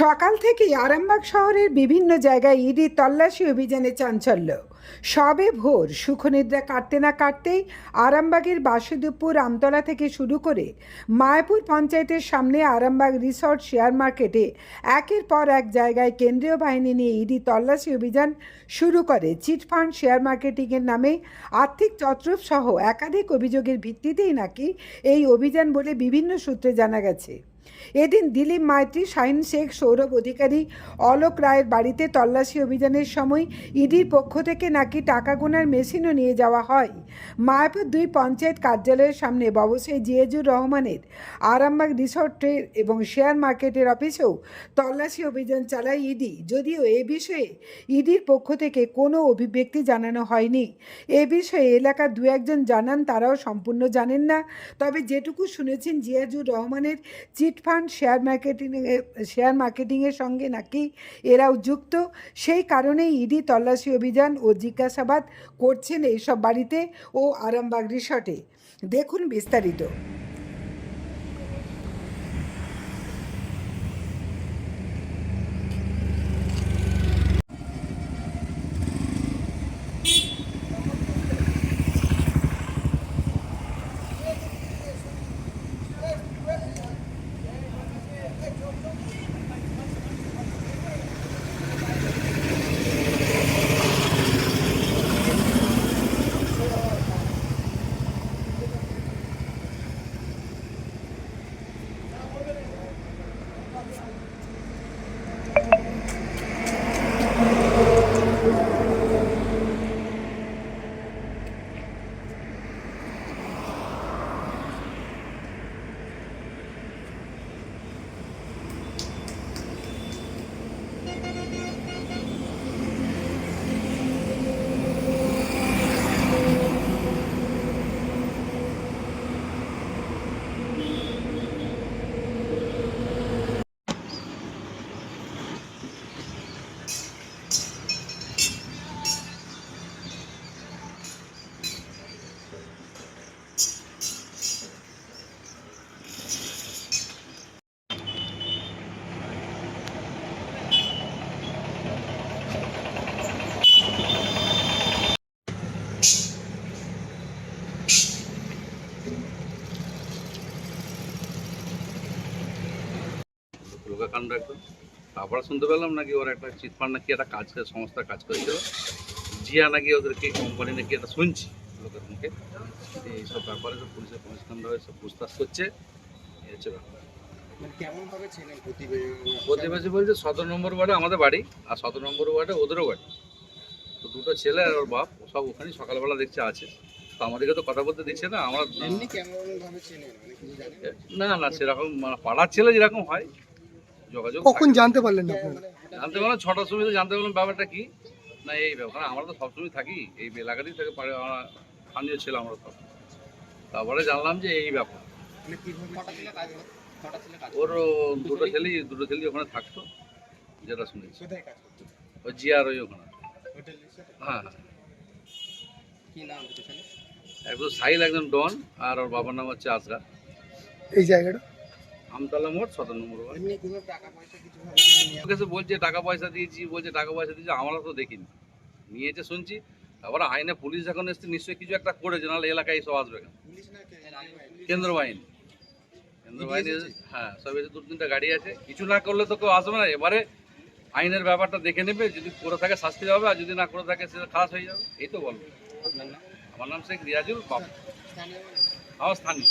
সকাল থেকেই আরামবাগ শহরের বিভিন্ন জায়গায় ইডির তল্লাশি অভিযানে চাঞ্চল্য। সবে ভোর সুখনিদ্রা কাটতে না কাটতেই আরামবাগের বাসুদেবপুর আমতলা থেকে শুরু করে মায়াপুর পঞ্চায়েতের সামনে আরামবাগ রিসর্ট শেয়ার মার্কেটে একের পর এক জায়গায় কেন্দ্রীয় বাহিনী নিয়ে ইডি তল্লাশি অভিযান শুরু করে। চিটফান্ড শেয়ার মার্কেটিংয়ের নামে আর্থিক চত্রব সহ একাধিক অভিযোগের ভিত্তিতেই নাকি এই অভিযান বলে বিভিন্ন সূত্রে জানা গেছে। এদিন দিলীপ মাইতি, শাহিন শেখ, সৌরভ অধিকারী অলোক রায়ের বাড়িতে তল্লাশি অভিযানের সময় ইডির পক্ষ থেকে নাকি টাকা গোনার মেশিনও নিয়ে যাওয়া হয়। মায়াপুর দুই পঞ্চায়েত কার্যালয়ের সামনে ব্যবসায়ী জিয়াজুর রহমানের আরামবাগ রিসর্টের এবং শেয়ার মার্কেটের অফিসেও তল্লাশি অভিযান চালায় ইডি। যদিও এ বিষয়ে ইডির পক্ষ থেকে কোনো অভিব্যক্তি জানানো হয়নি। এ বিষয়ে এলাকার দু একজন জানান, তারাও সম্পূর্ণ জানেন না। তবে যেটুকু শুনেছেন জিয়াজুর রহমানের চিটফান্ড শেয়ার মার্কেটিং শেয়ার মার্কেটিংয়ের সঙ্গে নাকি এরাও যুক্ত? সেই কারণেই ইডি তল্লাশি অভিযান ও জিজ্ঞাসাবাদ করছেন এইসব বাড়িতে ও আরামবাগ রিসর্টে। দেখুন বিস্তারিত। লোকাকাণ্ড একদম। তারপরে শুনতে পেলাম নাকি ওর একটা চিটফান্ড নাকি একটা কাজ করে সংস্থা কাজ করেছিল। জিয়া নাকি ওদেরকে কোম্পানি নাকি একটা শুনছি লোকের মুখে। এইসব ব্যাপারে সব পুলিশের কমিশনাররা সব পুছতাছ করছে। এই হচ্ছে ব্যাপার। মানে প্রতিবেশী? বলছে সতেরো নম্বর ওয়ার্ডে আমাদের বাড়ি আর সতেরো নম্বর ওয়ার্ডে ওদেরও বাড়ি। তো দুটো ছেলে আর ওর বাপ ও সব ওখানেই সকালবেলা দেখছে আছে। তো আমাদেরকে তো কথা বলতে দিচ্ছে না আমরা মানে না না সেরকম মানে পাড়ার ছেলে যেরকম হয় যোগাযোগ কখন জানতে পারলেন মানে জানতে পারলাম ছটার সময় তো জানতে পারলাম ব্যাপারটা কি? না এই ব্যাপার কারণ আমরা তো সবসময় থাকি এই এলাকাতেই থেকে পারে আমরা স্থানীয় ছিল আমরা সব। তারপরে জানলাম যে এই ব্যাপার। মানে ছিল ছিল ওর দুটো ছেলেই দুটো ছেলেই ওখানে থাকতো যেটা শুনেছি। কাজ করতো ওই জিয়ার ওই ওখানে। হ্যাঁ হ্যাঁ। কি নাম দুটো ছেলে? একজন সাইল একজন ডন আর ওর বাবার নাম হচ্ছে আজগা এই জায়গাটা? আমতলা মোড় সতেরো নম্বর কিছু বলছে টাকা পয়সা দিয়েছি বলছে টাকা পয়সা দিয়েছি আমরা তো দেখিনি। নিয়েছে শুনছি তারপরে আইনে পুলিশ যখন এসছে নিশ্চয়ই কিছু একটা করেছে নাহলে এলাকায় সব আসবে কেন? কেন্দ্র বাহিনী। কেন্দ্র বাহিনী হ্যাঁ সব এসে দু তিনটা গাড়ি আছে। কিছু না করলে তো কেউ আসবে না। এবারে আইনের ব্যাপারটা দেখে নেবে যদি করে থাকে শাস্তি হবে আর যদি না করে থাকে সেটা খালাস হয়ে যাবে। এই তো বলব আমার নাম শেখ রিয়াজুল বাবু। আমার স্থানীয়।